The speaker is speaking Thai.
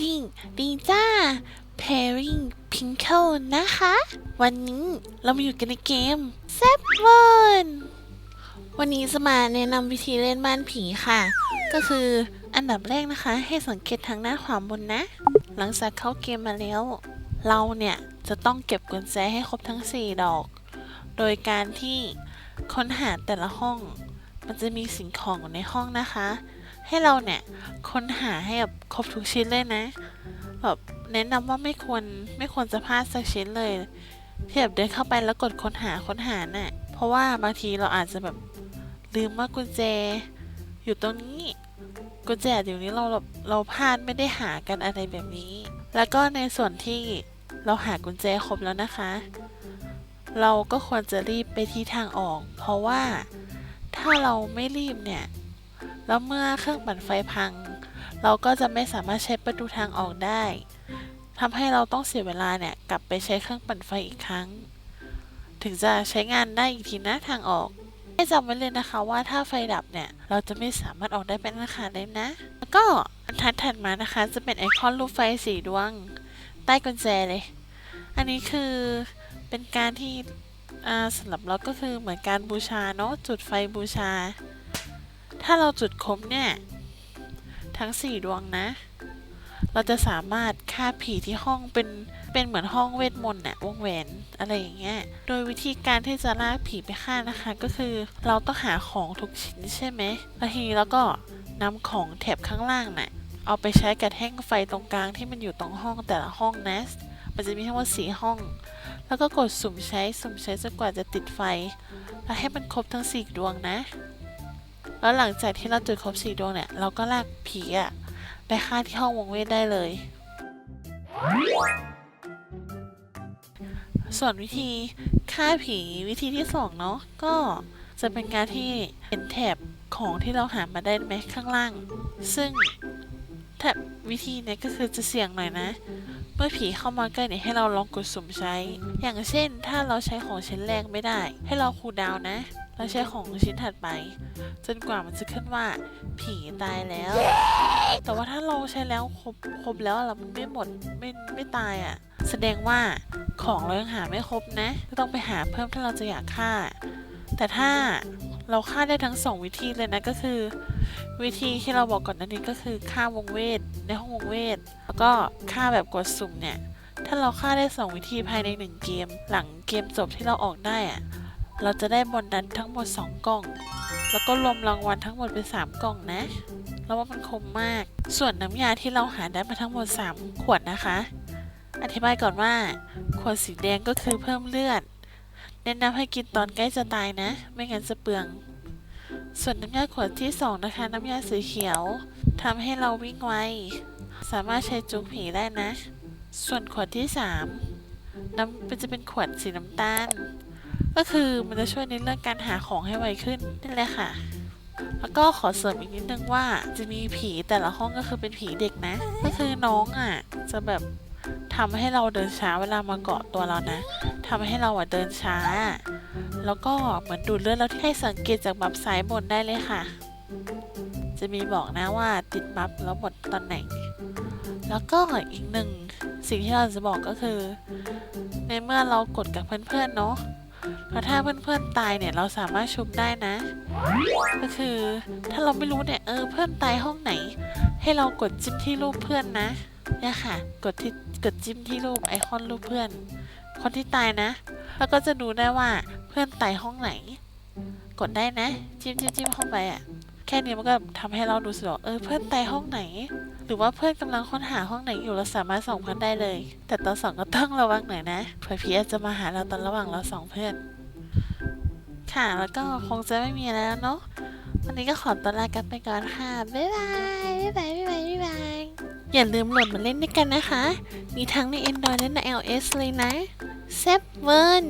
จริงดีจ้า Pairing Pinkle นะคะ วันนี้เรามาอยู่กันในเกม s e v e n วันนี้จะมาแนะนำวิธีเล่นบ้านผีค่ะ ก็คืออันดับแรกนะคะ ให้สังเกตทางหน้าขวาบนนะ หลังจากเข้าเกมมาแล้ว เราเนี่ยจะต้องเก็บกุญแจให้ครบทั้ง 4 ดอก โดยการที่ค้นหาแต่ละห้อง มันจะมีสิ่งของอยู่ในห้องนะคะ ให้เราเนี่ยค้นหาให้แบบครบทุกชิ้นเลยนะแบบแนะนำว่าไม่ควรไม่ควรจะพลาดสักชิ้นเลยที่แบบเดินเข้าไปแล้วกดค้นหาค้นหาน่ะเพราะว่าบางทีเราอาจจะแบบลืมว่ากุญแจ อยู่ตรงนี้กุญแจเดี๋ยวนี้เราเราพลาดไม่ได้หากันอะไรแบบนี้ แล้วก็ในส่วนที่เราหากุญแจครบแล้วนะคะ เราก็ควรจะรีบไปที่ทางออก เพราะว่าถ้าเราไม่รีบเนี่ย แล้วเมื่อเครื่องปั่นไฟพัง เราก็จะไม่สามารถใช้ประตูทางออกได้ทำให้เราต้องเสียเวลาเนี่ยกลับไปใช้เครื่องปั่นไฟอีกครั้ง ถึงจะใช้งานได้อีกทีนะทางออกให้จำไว้เลยนะคะว่าถ้าไฟดับเนี่ย เราจะไม่สามารถออกได้เป็นอาคารเลยนะ แล้วก็อันทัดถัดมานะคะ จะเป็นไอคอนรูปไฟสีดวง ใต้กุญแจเลย อันนี้คือเป็นการที่สำหรับเราก็คือเหมือนการบูชาเนาะจุดไฟบูชา ถ้าเราจุดครบเนี่ย ทั้ง 4 ดวงนะ เราจะสามารถฆ่าผีที่ห้องเป็นเป็นเหมือนห้องเวทมนต์น่ะวงแหวนอะไรอย่างเงี้ย โดยวิธีการที่จะลากผีไปฆ่านะคะ ก็คือเราต้องหาของทุกชิ้นใช่ไหมแล้วทีนี้เราก็นำของแถบข้างล่างน่ะเอาไปใช้กับแท่งไฟตรงกลางที่มันอยู่ตรงห้องแต่ละห้องนะมันจะมีทั้งหมดสี่ห้อง แล้วก็กดสุ่มใช้ สุ่มใช้จนกว่าจะติดไฟ แล้วให้มันครบทั้งสี่ดวงนะ แล้วหลังจากที่เราจุดครบสี่ดวงเนี่ย เราก็ลากผีอะไปฆ่าที่ห้องวงเวทได้เลย ส่วนวิธีฆ่าผีวิธีที่สองเนาะก็จะเป็นการที่เห็นแถบของที่เราหามาได้ไหมข้างล่าง ซึ่งแถบวิธีเนี้ยก็คือจะเสี่ยงหน่อยนะ เมื่อผีเข้ามาใกล้เนี่ยให้เราลองกดสุ่มใช้ อย่างเช่น ถ้าเราใช้ของชิ้นแรกไม่ได้ ให้เราคูดาวนะ แล้วใช้ของชิ้นถัดไป จนกว่ามันจะขึ้นว่า ผีตายแล้ว แต่ว่าถ้าเราใช้แล้วครบครบแล้วเรามันไม่หมดไม่ไม่ตายอะ่ะ แสดงว่าของเรายังหาไม่ครบนะก็ต้องไปหาเพิ่มถ้าเราจะอยากฆ่า แต่ถ้าเราฆ่าได้ทั้งสองวิธีเลยนะก็คือ วิธีที่เราบอกก่อนนั้นนี้ก็คือฆ่าวงเวทในห้องวงเวทแล้วก็ฆ่าแบบกดสุ่มเนี่ยถ้าเราฆ่าได้ 2 วิธีภายใน 1 เกม หลังเกมจบที่เราออกได้อะ เราจะได้บอลดันทั้งหมด 2 กล่อง แล้วก็รวมรางวัลทั้งหมดเป็น 3 กล่องนะแล้วว่ามันคมมาก ส่วนน้ำยาที่เราหาได้มาทั้งหมด 3 ขวดนะคะ อธิบายก่อนว่า ขวดสีแดงก็คือเพิ่มเลือด แนะนำให้กินตอนใกล้จะตายนะ ไม่งั้นจะเปลือง ส่วนน้ำยาขวดที่ 2 นะคะ น้ำยาสีเขียวทำให้เราวิ่งไว สามารถใช้จุกผีได้นะ ส่วนขวดที่ 3น้ำมันจะเป็นขวดสีน้ำตาล ก็คือมันจะช่วยในเรื่องการหาของให้ไวขึ้นนั่นแหละค่ะ แล้วก็ขอเสริมอีกนิดนึงว่าจะมีผีแต่ละห้องก็คือเป็นผีเด็กนะ ก็คือน้องอะจะแบบทำให้เราเดินช้าเวลามาเกาะตัวเรานะทำให้เราอะเดินช้า แล้วก็เหมือนดูดเลือดแล้วที่ให้สังเกตจากบัฟซ้ายบนได้เลยค่ะ จะมีบอกนะว่าติดบัฟแล้วหมดตอนไหน แล้วก็อีกหนึ่งสิ่งที่เราจะบอกก็คือ ในเมื่อเรากดกับเพื่อนๆเนาะ แล้วถ้าเพื่อนๆตายเนี่ยเราสามารถชุบได้นะ ก็คือถ้าเราไม่รู้เนี่ยเออเพื่อนตายห้องไหน ให้เรากดจิ้มที่รูปเพื่อนนะเนี่ยค่ะ กดที่กดจิ้มที่รูปไอคอนรูปเพื่อน คนที่ตายนะ แล้วก็จะดูได้ว่าเพื่อนตายห้องไหน กดได้นะ จิ้มจิ้มจิ้มเข้าไปอะ่ะ แค่นี้มันก็ทำให้เราดูสึกว่าเออเพื่อนตายห้องไหน หรือว่าเพื่อนกำลังค้นหาห้องไหนอยู่เราสามารถส่องเพื่อนได้เลย แต่ตอนส่องก็ต้องระวังหน่อยนะเผื่อผีอาจจะมาหาเราตอนระหว่างเราส่องเพื่อน ค่ะแล้วก็คงจะไม่มีแล้วเนาะวันนี้ก็ขอตัวลากันไปก่อนค่ะบ๊ายบายบ๊ายบายบ๊ายบายบ๊ายบายอย่าลืมโหลดมาเล่นด้วยกันนะคะ มีทั้งใน Android และใน iOS เลยนะเซฟเวิร์น